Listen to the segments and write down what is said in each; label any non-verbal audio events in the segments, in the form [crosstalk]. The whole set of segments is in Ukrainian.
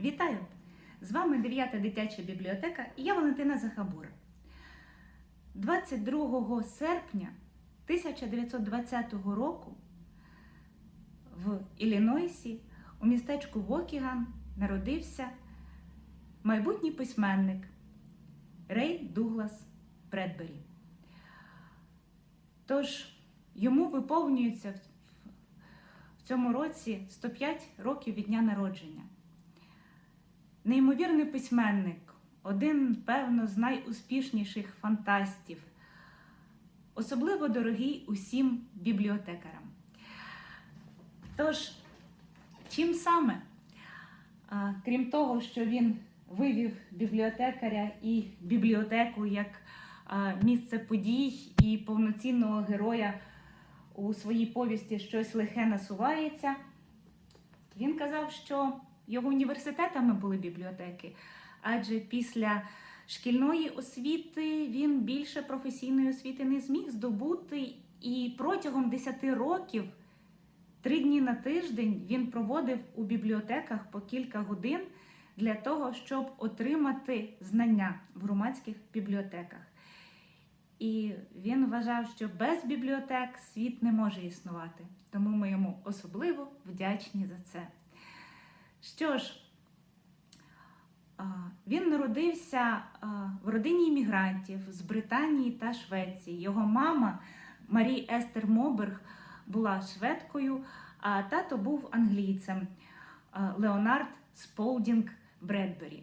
Вітаю! З вами 9 дитяча бібліотека і я Валентина Захабура. 22 серпня 1920 року в Іллінойсі у містечку Вокіган народився майбутній письменник Рей Дуглас Бредбері. Тож йому виповнюється в цьому році 105 років від дня народження. Неймовірний письменник, один, певно, з найуспішніших фантастів, особливо дорогий усім бібліотекарам. Тож, чим саме, крім того, що він вивів бібліотекаря і бібліотеку як місце подій і повноцінного героя у своїй повісті щось лихе насувається, він казав, що його університетами були бібліотеки, адже після шкільної освіти він більше професійної освіти не зміг здобути, і протягом 10 років, три дні на тиждень, він проводив у бібліотеках по кілька годин для того, щоб отримати знання в громадських бібліотеках. І він вважав, що без бібліотек світ не може існувати. Тому ми йому особливо вдячні за це. Що ж, він народився в родині іммігрантів з Британії та Швеції. Його мама Марі Естер Моберг була шведкою, а тато був англійцем Леонард Сполдінг Бредбері.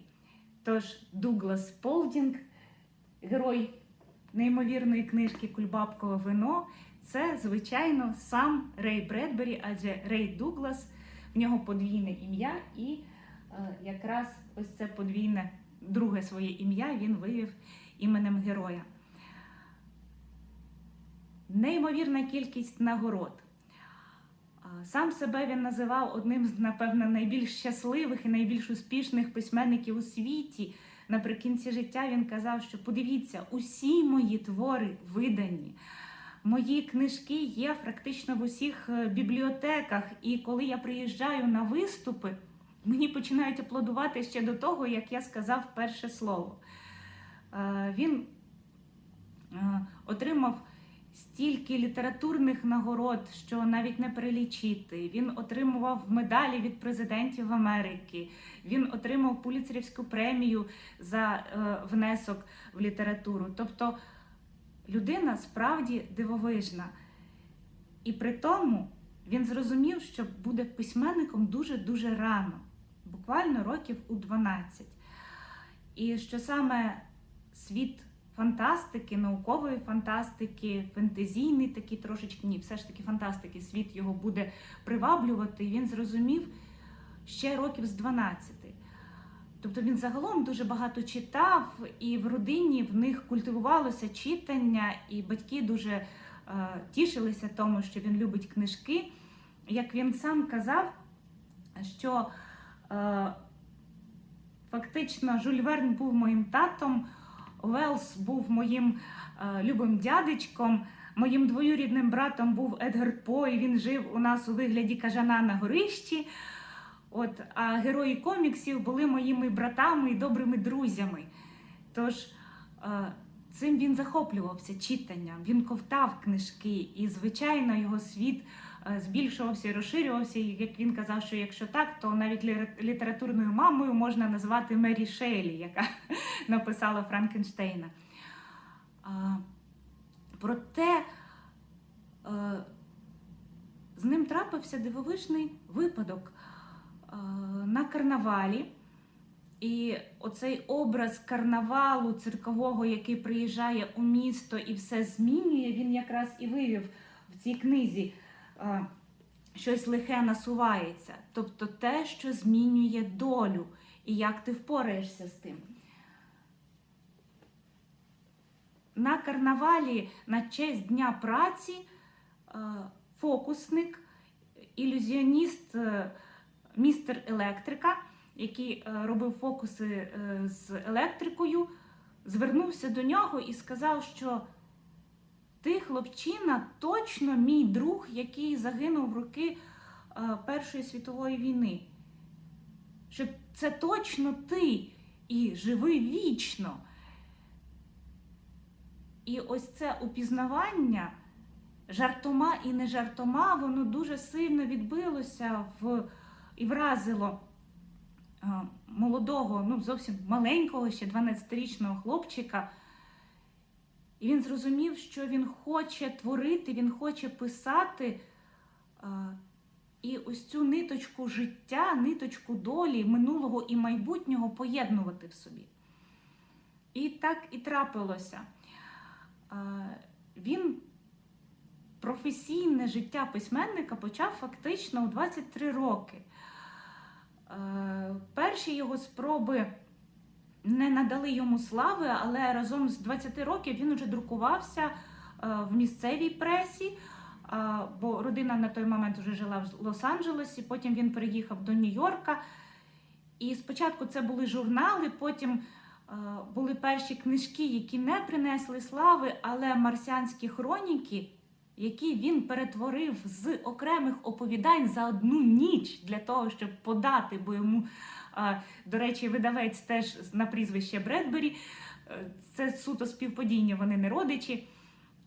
Тож Дуглас Сполдінг, герой неймовірної книжки Кульбабкове вино, це, звичайно, сам Рей Бредбері, адже Рей Дуглас в нього подвійне ім'я, і е, якраз ось це подвійне друге своє ім'я він вивів іменем героя. Неймовірна кількість нагород. Сам себе він називав одним з, напевно, найбільш щасливих і найбільш успішних письменників у світі. Наприкінці життя він казав, що подивіться, усі мої твори видані. Мої книжки є практично в усіх е, бібліотеках, і коли я приїжджаю на виступи, мені починають аплодувати ще до того, як я сказав перше слово. Е, Він е, отримав стільки літературних нагород, що навіть не перелічити. Він отримував медалі від президентів Америки. Він отримав Пуліцерівську премію за внесок в літературу. Тобто людина справді дивовижна. І при тому він зрозумів, що буде письменником дуже-дуже рано, буквально років у 12. І що саме світ фантастики, наукової фантастики, фентезійний такий трошечки, ні, все ж таки фантастики, світ його буде приваблювати, і він зрозумів ще років з 12. Тобто він загалом дуже багато читав, і в родині в них культивувалося читання, і батьки дуже е, тішилися тому, що він любить книжки. Як він сам казав, що е, фактично Жюль Верн був моїм татом, Велс був моїм е, любим дядечком, моїм двоюрідним братом був Едгар По, і він жив у нас у вигляді кажана на горищі. От, а герої коміксів були моїми братами і добрими друзями. Тож е, цим він захоплювався читанням, він ковтав книжки, і, звичайно, його світ е, збільшувався і розширювався. І як він казав, що якщо так, то навіть літературною мамою можна назвати Мері Шейлі, яка [laughs] написала Франкенштейна. Проте е, з ним трапився дивовижний випадок на карнавалі. І оцей образ карнавалу циркового, який приїжджає у місто і все змінює, він якраз і вивів в цій книзі е, щось лихе насувається. Тобто те, що змінює долю, і як ти впораєшся з тим. На карнавалі на честь Дня праці е, фокусник, ілюзіоніст е, містер Електрика, який е, робив фокуси е, з електрикою, звернувся до нього і сказав, що ти, хлопчина, точно мій друг, який загинув в роки е, Першої світової війни. що це точно ти і живи вічно. І ось це упізнавання жартома і не жартома, воно дуже сильно відбилося в, і вразило молодого, ну зовсім маленького, ще 12-річного хлопчика. І він зрозумів, що він хоче творити, він хоче писати. І ось цю ниточку життя, ниточку долі, минулого і майбутнього поєднувати в собі. І так і трапилося. Він професійне життя письменника почав фактично у 23 роки. Е, Перші його спроби не надали йому слави, але разом з 20 років він вже друкувався е, в місцевій пресі, е, бо родина на той момент вже жила в Лос-Анджелесі, потім він переїхав до Нью-Йорка. І спочатку це були журнали, потім були перші книжки, які не принесли слави, але марсіанські хроніки, які він перетворив з окремих оповідань за одну ніч для того, щоб подати, бо йому, до речі, видавець теж на прізвище Бредбері, е, це суто співпадіння, вони не родичі.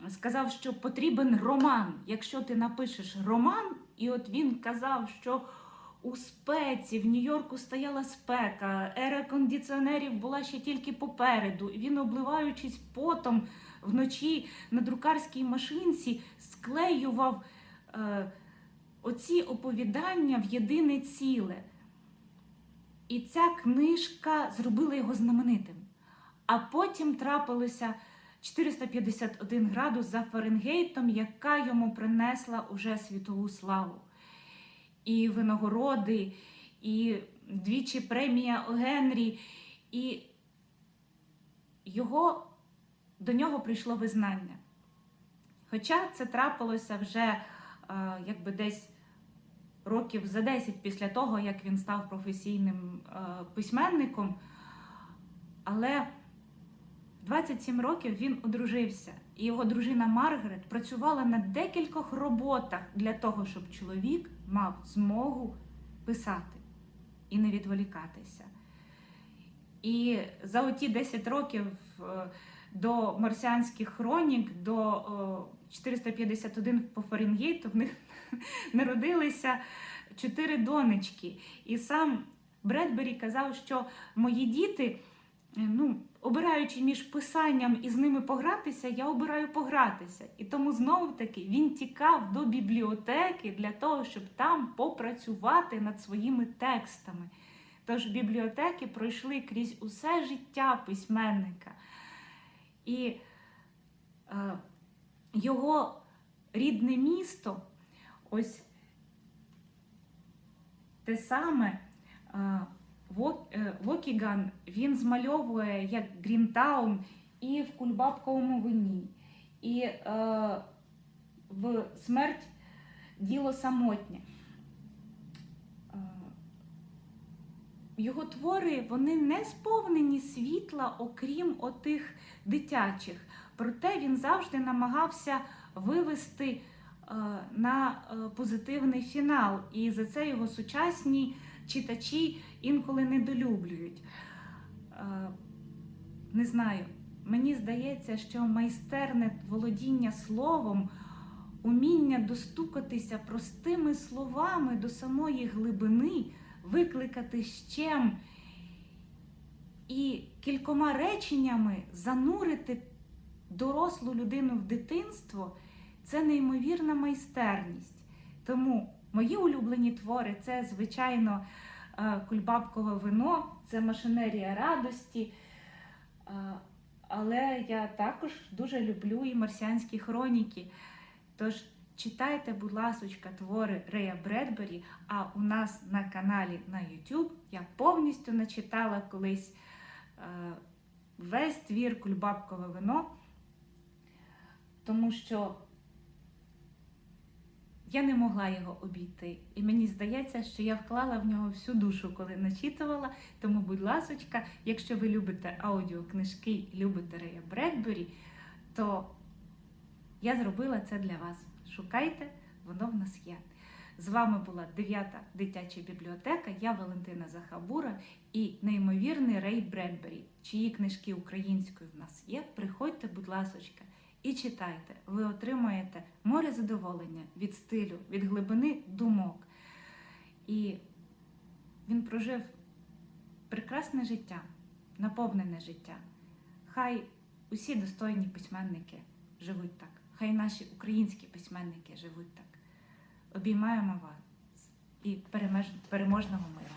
Сказав, що потрібен роман. Якщо ти напишеш роман, і от він казав, що у спеці в Нью-Йорку стояла спека, ера кондиціонерів була ще тільки попереду. І він, обливаючись потом вночі на друкарській машинці, склеював е, оці оповідання в єдине ціле. І ця книжка зробила його знаменитим. А потім трапилося 451 градус за Фаренгейтом, яка йому принесла уже світову славу і винагороди, і двічі премія Генрі, і його, до нього прийшло визнання. Хоча це трапилося вже е, якби десь років за 10 після того, як він став професійним е, письменником, але в 27 років він одружився, і його дружина Маргарет працювала на декількох роботах для того, щоб чоловік мав змогу писати і не відволікатися. І за оті 10 років е, до марсіанських хронік, до е, 451 по Фаренгейту в них [laughs] народилися чотири донечки. І сам Бредбері казав, що мої діти, е, ну, обираючи між писанням і з ними погратися, я обираю погратися. І тому знову таки він тікав до бібліотеки для того, щоб там попрацювати над своїми текстами. Тож бібліотеки пройшли крізь усе життя письменника. І е, його рідне місто, ось те саме. Е, е, Вокіган він змальовує як Грінтаун і в Кульбабковому вині, і е, в смерть діло самотнє. Е, його твори вони не сповнені світла, окрім отих дитячих. Проте він завжди намагався вивести е, на е, позитивний фінал. І за це його сучасні читачі інколи недолюблюють. Е, Не знаю, мені здається, що майстерне володіння словом, уміння достукатися простими словами до самої глибини, викликати щем і кількома реченнями занурити дорослу людину в дитинство це неймовірна майстерність. Тому мої улюблені твори це, звичайно, е, кульбабкове вино, це машинерія радості. Е, Але я також дуже люблю і марсіанські хроніки. Тож читайте, будь ласочка, твори Рея Бредбері. А у нас на каналі на YouTube я повністю начитала колись весь твір Кульбабкове вино, тому що я не могла його обійти. І мені здається, що я вклала в нього всю душу, коли начитувала. Тому, будь ласочка, якщо ви любите аудіокнижки любите Рея Бредбері, то я зробила це для вас. Шукайте, воно в нас є. З вами була 9-та дитяча бібліотека. Я Валентина Захабура і неймовірний Рей Бредбері, чиї книжки українською в нас є. Приходьте, будь ласочка, і читайте. Ви отримаєте море задоволення від стилю, від глибини думок. І він прожив прекрасне життя, наповнене життя. Хай усі достойні письменники живуть так. Хай наші українські письменники живуть так. Обіймаємо вас і переможного миру.